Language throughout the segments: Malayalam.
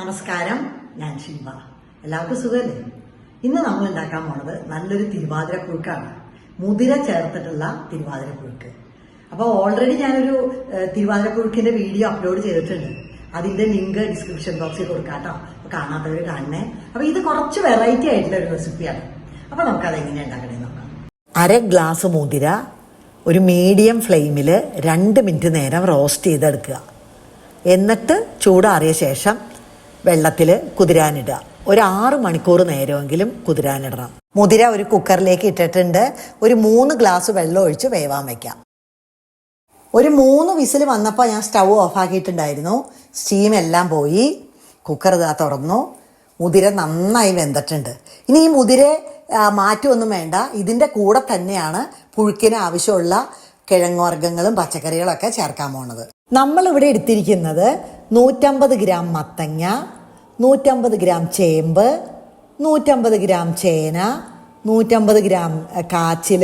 നമസ്കാരം ഞാൻ ശിവ എല്ലാവർക്കും സുഖമല്ലേ? ഇന്ന് നമ്മൾ ഉണ്ടാക്കാൻ പോണത് നല്ലൊരു തിരുവാതിര പുഴുക്കാണ് മുതിര ചേർത്തിട്ടുള്ള തിരുവാതിര പുഴുക്ക് അപ്പോൾ ഓൾറെഡി ഞാനൊരു തിരുവാതിര പുഴുക്കിന്റെ വീഡിയോ അപ്ലോഡ് ചെയ്തിട്ടുണ്ട്. അതിന്റെ ലിങ്ക് ഡിസ്ക്രിപ്ഷൻ ബോക്സിൽ കൊടുക്കാം കേട്ടോ കാണാത്തവർ കാണണേ. അപ്പോൾ ഇത് കുറച്ച് വെറൈറ്റി ആയിട്ടുള്ള ഒരു റെസിപ്പിയാണ് അപ്പോൾ നമുക്കത് എങ്ങനെ ഉണ്ടാക്കണേ നോക്കാം. അര ഗ്ലാസ് മുതിര ഒരു മീഡിയം ഫ്ലെയിമിൽ രണ്ട് മിനിറ്റ് നേരം റോസ്റ്റ് ചെയ്തെടുക്കുക. എന്നിട്ട് ചൂടാറിയ ശേഷം വെള്ളത്തിൽ കുതിരാനിടുക. ഒരു ആറ് മണിക്കൂർ നേരമെങ്കിലും കുതിരാനിടണം. മുതിര ഒരു കുക്കറിലേക്ക് ഇട്ടിട്ടുണ്ട്. ഒരു മൂന്ന് ഗ്ലാസ് വെള്ളം ഒഴിച്ച് വേവാൻ വയ്ക്കാം ഒരു മൂന്ന് വിസിൽ വന്നപ്പോൾ ഞാൻ സ്റ്റൗ ഓഫാക്കിയിട്ടുണ്ടായിരുന്നു സ്റ്റീം എല്ലാം പോയി. കുക്കർ ഇതാ തുറന്നു. മുതിര നന്നായി വെന്തിട്ടുണ്ട്. ഇനി ഈ മുതിര മാറ്റമൊന്നും വേണ്ട. ഇതിന്റെ കൂടെ തന്നെയാണ് പുഴുക്കിന് ആവശ്യമുള്ള കിഴങ്ങുവർഗങ്ങളും പച്ചക്കറികളൊക്കെ ചേർക്കാൻ പോണത്. നമ്മളിവിടെ എടുത്തിരിക്കുന്നത് നൂറ്റമ്പത് ഗ്രാം മത്തങ്ങ നൂറ്റമ്പത് ഗ്രാം ചേമ്പ് നൂറ്റമ്പത് ഗ്രാം ചേന നൂറ്റമ്പത് ഗ്രാം കാച്ചിൽ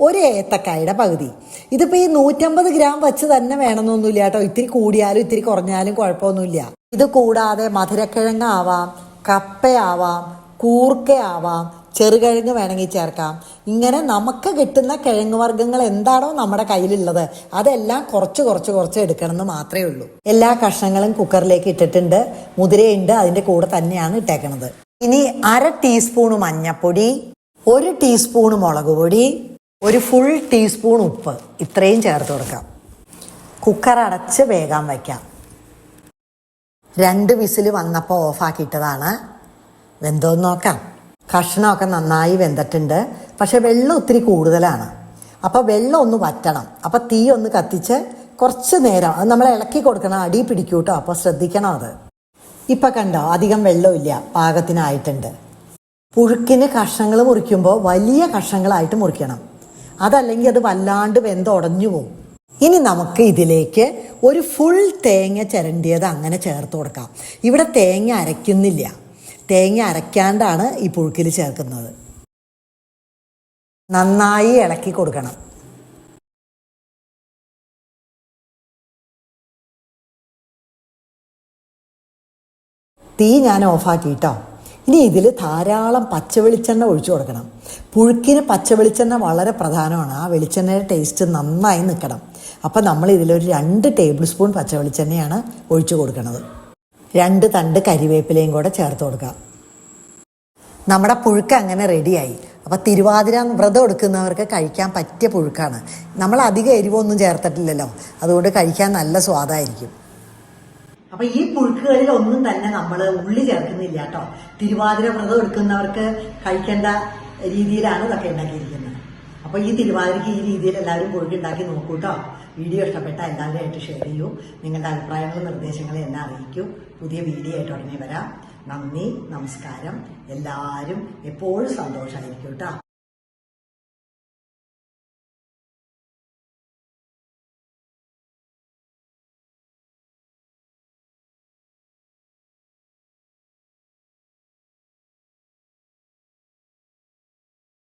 ഒരു ഏത്തക്കായുടെ പകുതി. ഇതിപ്പോൾ ഈ നൂറ്റമ്പത് ഗ്രാം വെച്ച് തന്നെ വേണമെന്നൊന്നുമില്ല കേട്ടോ. ഇത്തിരി കൂടിയാലും ഇത്തിരി കുറഞ്ഞാലും കുഴപ്പമൊന്നുമില്ല. ഇത് കൂടാതെ മധുരക്കിഴങ്ങാവാം കപ്പയാവാം കൂർക്കയാവാം ചെറുകിഴങ്ങ് വേണമെങ്കിൽ ചേർക്കാം. ഇങ്ങനെ നമുക്ക് കിട്ടുന്ന കിഴങ്ങ് വർഗങ്ങൾ എന്താണോ നമ്മുടെ കയ്യിലുള്ളത് അതെല്ലാം കുറച്ച് കുറച്ച് കുറച്ച് എടുക്കണം എന്ന് മാത്രമേ ഉള്ളൂ. എല്ലാ കഷ്ണങ്ങളും കുക്കറിലേക്ക് ഇട്ടിട്ടുണ്ട്. മുതിരയുണ്ട് അതിന്റെ കൂടെ തന്നെയാണ് ഇട്ടേക്കണത്. ഇനി അര ടീസ്പൂൺ മഞ്ഞപ്പൊടി ഒരു ടീസ്പൂൺ മുളക് പൊടി ഒരു ഫുൾ ടീസ്പൂൺ ഉപ്പ്. ഇത്രയും ചേർത്ത് കൊടുക്കാം. കുക്കർ അടച്ച് വേഗം വയ്ക്കാം രണ്ട് വിസിൽ വന്നപ്പോൾ ഓഫാക്കിയിട്ടതാണ്. വെന്തോന്ന് നോക്കാം. കഷ്ണമൊക്കെ നന്നായി വെന്തിട്ടുണ്ട്. പക്ഷെ വെള്ളം ഒത്തിരി കൂടുതലാണ്. അപ്പോൾ വെള്ളം ഒന്ന് വറ്റണം. അപ്പോൾ തീ ഒന്ന് കത്തിച്ച് കുറച്ച് നേരം അത് നമ്മൾ ഇളക്കി കൊടുക്കണം അടി പിടിക്കൂ കേട്ടോ അപ്പോൾ ശ്രദ്ധിക്കണം അത്. ഇപ്പം കണ്ടോ അധികം വെള്ളമില്ല പാകത്തിനായിട്ടുണ്ട്. പുഴുക്കിന് കഷ്ണങ്ങൾ മുറിക്കുമ്പോൾ വലിയ കഷ്ണങ്ങളായിട്ട് മുറിക്കണം. അതല്ലെങ്കിൽ അത് വല്ലാണ്ട് വെന്ത് ഉടഞ്ഞു പോകും ഇനി നമുക്ക് ഇതിലേക്ക് ഒരു ഫുൾ തേങ്ങ ചിരണ്ടിയത് അങ്ങനെ ചേർത്ത് കൊടുക്കാം. ഇവിടെ തേങ്ങ അരയ്ക്കുന്നില്ല. തേങ്ങ അരയ്ക്കാണ്ടാണ് ഈ പുഴുക്കിൽ ചേർക്കുന്നത്. നന്നായി ഇളക്കി കൊടുക്കണം. തീ ഞാൻ ഓഫാക്കി കേട്ടോ ഇനി ഇതിൽ ധാരാളം പച്ച വെളിച്ചെണ്ണ ഒഴിച്ചു കൊടുക്കണം. പുഴുക്കിന് പച്ച വെളിച്ചെണ്ണ വളരെ പ്രധാനമാണ്. ആ വെളിച്ചെണ്ണയുടെ ടേസ്റ്റ് നന്നായി നിൽക്കണം. അപ്പം നമ്മൾ ഇതിലൊരു രണ്ട് ടേബിൾ സ്പൂൺ പച്ച വെളിച്ചെണ്ണയാണ് ഒഴിച്ചു കൊടുക്കുന്നത്. രണ്ട് തണ്ട് കരിവേപ്പിലയും കൂടെ ചേർത്ത് കൊടുക്കാം. നമ്മുടെ പുഴുക്ക് അങ്ങനെ റെഡിയായി. അപ്പോൾ തിരുവാതിര വ്രതം എടുക്കുന്നവർക്ക് കഴിക്കാൻ പറ്റിയ പുഴുക്കാണ്. നമ്മൾ അധികം എരിവൊന്നും ചേർത്തിട്ടില്ലല്ലോ. അതുകൊണ്ട് കഴിക്കാൻ നല്ല സ്വാദായിരിക്കും. അപ്പൊ ഈ പുഴുക്കുകളിൽ ഒന്നും തന്നെ നമ്മൾ ഉള്ളി ചേർക്കുന്നില്ല കേട്ടോ. തിരുവാതിര വ്രതം എടുക്കുന്നവർക്ക് കഴിക്കേണ്ട രീതിയിലാണ് ഇതൊക്കെ ഉണ്ടാക്കിയിരിക്കുന്നത്. അപ്പൊ ഈ തിരുവാതിരയ്ക്ക് ഈ രീതിയിൽ എല്ലാവരും പുഴുക്ക് ഉണ്ടാക്കി നോക്കൂ കേട്ടോ വീഡിയോ ഇഷ്ടപ്പെട്ട എല്ലാവരുമായിട്ട് ഷെയർ ചെയ്യൂ. നിങ്ങളുടെ അഭിപ്രായങ്ങളും നിർദ്ദേശങ്ങളും എന്നെ അറിയിക്കൂ. പുതിയ വീഡിയോ ആയിട്ട് ഉടനെ വരാം. നന്ദി നമസ്കാരം. എല്ലാവരും എപ്പോഴും സന്തോഷമായിരിക്കും കേട്ടോ.